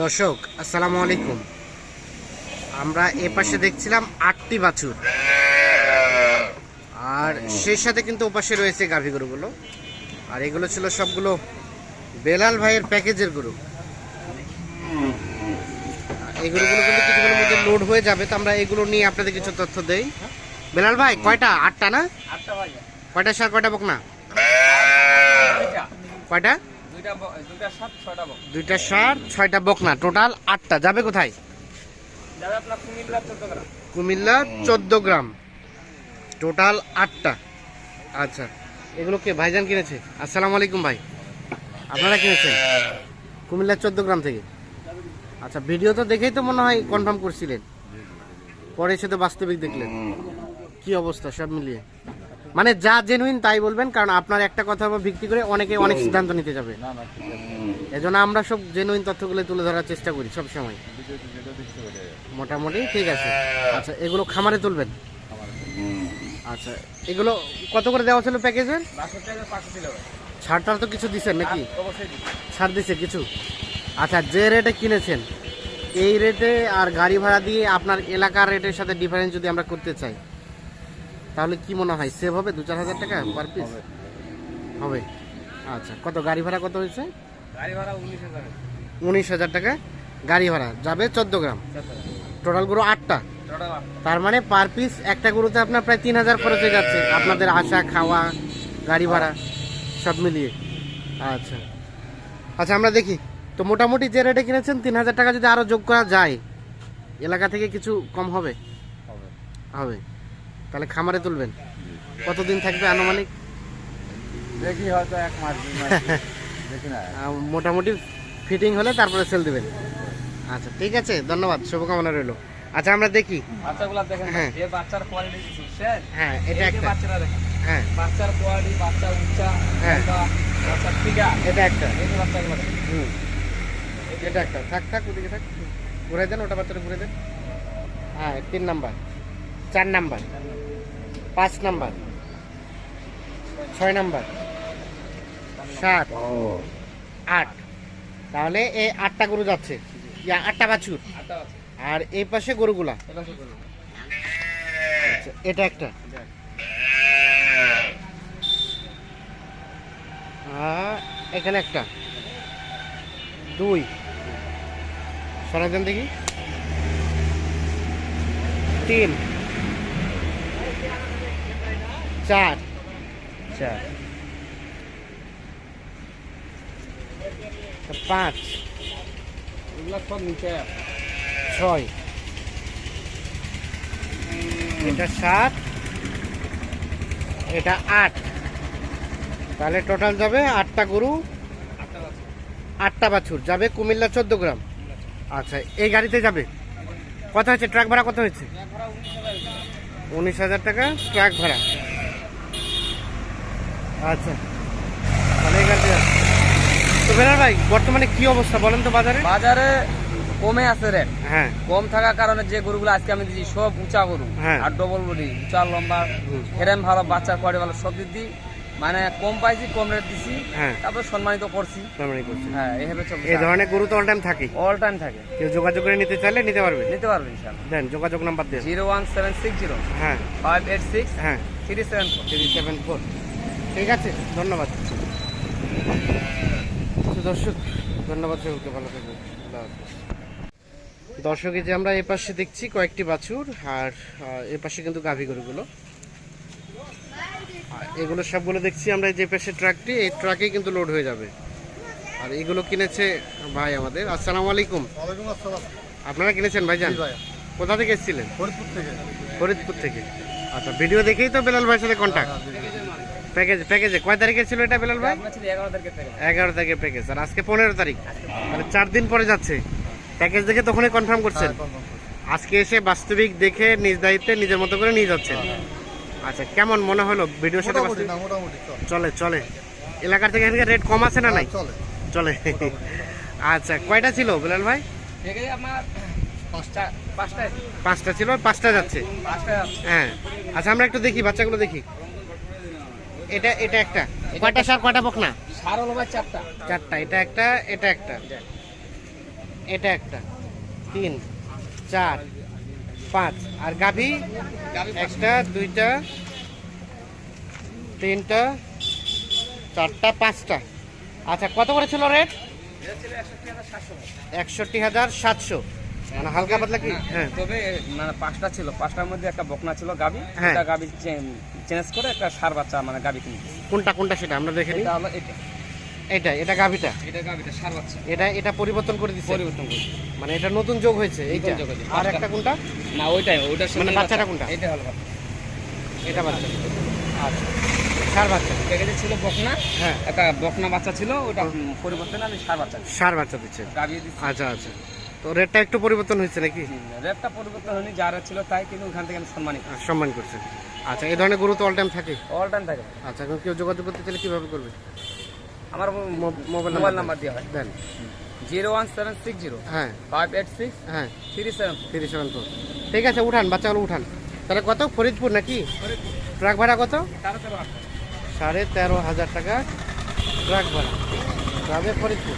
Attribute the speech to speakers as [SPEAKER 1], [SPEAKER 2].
[SPEAKER 1] দর্শক আসসালামু আলাইকুম। আমরা এ পাশে দেখছিলাম আটটি বাছুর। আর সেই সাথে কিন্তু ওপাশে রয়েছে গাভী গরুগুলো। আর এগুলো ছিল সবগুলো বেলাল ভাইয়ের প্যাকেজের গরু। এই গরুগুলো কিন্তু কিছুগুলোর মধ্যে লোড হয়ে যাবে তো আমরা এগুলো নিয়ে আপনাদের কিছু তথ্য দেই। বেলাল ভাই কয়টা? আটটা না? কয়টা সার কয়টা বকনা?
[SPEAKER 2] দুইটা।
[SPEAKER 1] কয়টা?
[SPEAKER 2] দুইটা
[SPEAKER 1] সার ছয়টা বকনা টোটাল আটটা। যাবে কোথায়?
[SPEAKER 2] কুমিল্লা চোদ্দ গ্রাম।
[SPEAKER 1] টোটাল আটটা। আচ্ছা এগুলো কে ভাইজান কিনেছে? আসসালামু আলাইকুম ভাই। আপনারা কিনেছেন? কুমিল্লা চোদ্দ গ্রাম থেকে। আচ্ছা ভিডিও তো দেখেই তো মনে হয় কনফার্ম করছিলেন। পরে এসে তো বাস্তবিক দেখলেন। কি অবস্থা সব মিলিয়ে? মানে যা জেনুইন তাই বলবেন কারণ আপনার একটা কথা উপর ভিত্তি করে অনেকে অনেক সিদ্ধান্ত নিতে যাবে। এজন্য আমরা সব জেনুইন তথ্যগুলো তুলে ধরার চেষ্টা করি সব সময় মোটামুটি ঠিক আছে। আচ্ছা এগুলো খামারে তুলবেন? আচ্ছা এগুলো কত করে দেওয়া ছিল প্যাকেজের ছাড়টার তো কিছু দিছেন নাকি? ছাড় দিছে কিছু? আচ্ছা যে রেটে কিনেছেন এই রেটে আর গাড়ি ভাড়া দিয়ে আপনার এলাকার রেটের সাথে ডিফারেন্স যদি আমরা করতে চাই তাহলে কি মনে হয় সেভ হবে? দু চার হাজার টাকা পার পিস হবে। আচ্ছা কত গাড়ি ভাড়া কত হয়েছে?
[SPEAKER 2] গাড়ি ভাড়া উনিশ হাজার।
[SPEAKER 1] উনিশ হাজার টাকা। গাড়ি ভাড়া যাবে চোদ্দ গ্রাম। টোটাল গরু আটটা। তার মানে পার পিস একটা গরুতে আপনার প্রায় তিন হাজার খরচ হয়ে যাচ্ছে। আপনাদের আসা খাওয়া গাড়ি ভাড়া সব মিলিয়ে। আচ্ছা। আচ্ছা আমরা দেখি। তো মোটামুটি যে রেটে কিনেছেন তিন হাজার টাকা যদি আরও যোগ করা যায় এলাকা থেকে কিছু কম হবে। হবে। তাহলে খামারে তুলবেন? কতদিন থাকবে আনুমানিক?
[SPEAKER 2] দেখি হয়তো এক মাস দেখি না।
[SPEAKER 1] মোটামুটি ফিটিং হলে তারপরে সেল দেবেন। আচ্ছা ঠিক আছে ধন্যবাদ শুভকামনা রইল। আচ্ছা আমরা দেখি।
[SPEAKER 2] বাচ্চাগুলা দেখেন বাচ্চার কোয়ালিটি বুঝছেন
[SPEAKER 1] হ্যাঁ এটা একটা।
[SPEAKER 2] বাচ্চারা দেখেন
[SPEAKER 1] হ্যাঁ।
[SPEAKER 2] বাচ্চার কোয়ালিটি বাচ্চা উচ্চা
[SPEAKER 1] হ্যাঁ।
[SPEAKER 2] লম্বা, বাচ্চার ফিগা
[SPEAKER 1] এটা একটা।
[SPEAKER 2] এই বাচ্চাগুলো দেখেন।
[SPEAKER 1] হুম। এটা একটা। থাক থাক ওদিকে থাক। ঘুরে দেন ওটা বাচ্চাটা ঘুরে দেন। হ্যাঁ তিন নাম্বার। চার নাম্বার। পাঁচ নাম্বার। ছয় নাম্বার। সাত। আট। তাহলে এই আটটা গরু যাচ্ছে। ইয়া আটটা বাছুর। আর এই পাশে গরুগুলা। আচ্ছা, এটা একটা। এখানে একটা। দুই। দেন দেখি। তিন। চার। চার। পাঁচ। ছয়। এটা সাত। এটা আট। তাহলে টোটাল যাবে আটটা গরু
[SPEAKER 2] আটটা
[SPEAKER 1] আটটা বাছুর। যাবে কুমিল্লা চোদ্দ গ্রাম। আচ্ছা এই গাড়িতে যাবে? কত হয়েছে? ট্রাক ভাড়া কত হয়েছে?
[SPEAKER 2] উনিশ হাজার
[SPEAKER 1] টাকা ট্রাক ভাড়া। আচ্ছা। ভালোই কাটছে তো বেলাল ভাই বর্তমানে কি অবস্থা বলেন তো বাজারে?
[SPEAKER 2] বাজারে কমে আছে রেট
[SPEAKER 1] হ্যাঁ।
[SPEAKER 2] কম থাকার কারণে যে গরুগুলো আজকে আমি দিচ্ছি সব উঁচা গরু।
[SPEAKER 1] হ্যাঁ।
[SPEAKER 2] আর ডবল গরু উঁচা লম্বা হেরেম ভালো বাচ্চা কোয়ারি ভালো সব দিদি মানে কম পাইছি কম রেট দিছি।
[SPEAKER 1] হ্যাঁ।
[SPEAKER 2] তারপর সম্মানিত করছি।
[SPEAKER 1] করছি।
[SPEAKER 2] হ্যাঁ এইভাবে চলছে
[SPEAKER 1] এই ধরনের গরু তো অল টাইম থাকে।
[SPEAKER 2] অল টাইম থাকে।
[SPEAKER 1] কেউ যোগাযোগ করে নিতে চাইলে নিতে পারবে।
[SPEAKER 2] নিতে পারবে ইনশাআল্লাহ।
[SPEAKER 1] দেন যোগাযোগ নাম্বার দেন।
[SPEAKER 2] 01760
[SPEAKER 1] হ্যাঁ।
[SPEAKER 2] 586
[SPEAKER 1] হ্যাঁ। 374 374 ঠিক আছে ধন্যবাদ। দর্শক ধন্যবাদ সকলকে ভালো থাকবেন। দর্শক যে আমরা এ পাশে দেখছি কয়েকটি বাছুর আর এ পাশে কিন্তু গাভী গরুগুলো। আর এগুলো সবগুলো দেখছি আমরা এই যে পাশে ট্রাকটি এই ট্রাকেই কিন্তু লোড হয়ে যাবে। আর এগুলো কিনেছে ভাই আমাদের। আসসালামু আলাইকুম। আপনারা কিনেছেন ভাইজান?
[SPEAKER 3] জি ভাইয়া।
[SPEAKER 1] কোথা থেকে এসেছিলেন?
[SPEAKER 3] ফরিদপুর থেকে।
[SPEAKER 1] ফরিদপুর থেকে। আচ্ছা ভিডিও দেখেই তো বেলাল ভাইয়ের সাথে কন্ট্যাক্ট প্যাকেজ প্যাকেজে। কয় তারিখে ছিল এটা বেলাল ভাই?
[SPEAKER 2] এগারো তারিখের
[SPEAKER 1] প্যাকেজ। আর আজকে পনেরো তারিখ। মানে চার দিন পরে যাচ্ছে। প্যাকেজ দেখে তখনই কনফার্ম করছেন?
[SPEAKER 3] হ্যাঁ।
[SPEAKER 1] আজকে এসে বাস্তবিক দেখে নিজ দায়িত্বে নিজের মতো করে নিয়ে যাচ্ছেন। আচ্ছা কেমন মনে হলো ভিডিওর সাথে
[SPEAKER 3] চল।
[SPEAKER 1] চলে এলাকার থেকে এখানকার রেট কম আছে না নাই?
[SPEAKER 3] চলে।
[SPEAKER 1] চলে। আচ্ছা কয়টা ছিল বেলাল ভাই?
[SPEAKER 2] পাঁচটা
[SPEAKER 1] পাঁচটা ছিল পাঁচটা যাচ্ছে। হ্যাঁ। আচ্ছা আমরা একটু দেখি বাচ্চাগুলো দেখি। এটা এটা একটা। কয়টা সার কয়টা বকনা?
[SPEAKER 2] সার হলো ভাই চারটা।
[SPEAKER 1] চারটা এটা একটা এটা একটা। এটা একটা। তিন চার পাঁচ। আর গাভী? একটা দুইটা তিনটা চারটা পাঁচটা। আচ্ছা কত করে ছিল রেট? একষট্টি হাজার সাতশো। মানে হালকা পাতলা কি? হ্যাঁ।
[SPEAKER 2] তবে মানে পাঁচটা ছিল পাঁচটার মধ্যে একটা বকনা ছিল গাবি
[SPEAKER 1] হ্যাঁ।
[SPEAKER 2] একটা গাবি চেঞ্জ করে একটা সার বাচ্চা মানে গাবি কিনে
[SPEAKER 1] কোনটা কোনটা সেটা আমরা দেখে
[SPEAKER 2] এটা হলো এটা।
[SPEAKER 1] এটা এটা গাভিটা
[SPEAKER 2] এটা গাবিটা সার বাচ্চা।
[SPEAKER 1] এটা এটা পরিবর্তন করে দিচ্ছে
[SPEAKER 2] পরিবর্তন করছি
[SPEAKER 1] মানে এটা নতুন যোগ হয়েছে এইটা। আর একটা কোনটা?
[SPEAKER 2] না ওইটাই ওইটার
[SPEAKER 1] মানে বাচ্চাটা কোনটা?
[SPEAKER 2] এটা হলো
[SPEAKER 1] এটা বাচ্চা। আচ্ছা। সার বাচ্চা।
[SPEAKER 2] প্যাকেজে ছিল বকনা
[SPEAKER 1] হ্যাঁ।
[SPEAKER 2] একটা বকনা বাচ্চা ছিল ওটা পরিবর্তনে আমি সার বাচ্চা
[SPEAKER 1] সার বাচ্চা দিচ্ছে।
[SPEAKER 2] গাবিয়ে দিচ্ছি।
[SPEAKER 1] আচ্ছা আচ্ছা। তো রেটটা একটু পরিবর্তন হয়েছে নাকি?
[SPEAKER 2] রেটটা পরিবর্তন হয়নি যারা ছিল তাই কিন্তু ওখান থেকে আমি সম্মানিত
[SPEAKER 1] সম্মান করছেন আচ্ছা এই ধরনের গরু তো অল টাইম থাকে?
[SPEAKER 2] অল টাইম থাকে।
[SPEAKER 1] আচ্ছা এখন কেউ যোগাযোগ করতে চাইলে কীভাবে করবে?
[SPEAKER 2] আমার
[SPEAKER 1] মোবাইল
[SPEAKER 2] মোবাইল
[SPEAKER 1] নাম্বার
[SPEAKER 2] দেওয়া হয়।
[SPEAKER 1] দেন।
[SPEAKER 2] Zero one seven six zero
[SPEAKER 1] হ্যাঁ।
[SPEAKER 2] ফাইভ এইট সিক্স
[SPEAKER 1] হ্যাঁ।
[SPEAKER 2] থ্রি সেভেন
[SPEAKER 1] তিরিশ সেভেন ফোর ঠিক আছে উঠান বাচ্চাগুলো উঠান। তাহলে কত? ফরিদপুর নাকি? ট্রাক ভাড়া কত? সাড়ে তেরো হাজার। টাকা ট্রাক ভাড়া। যাবে ফরিদপুর।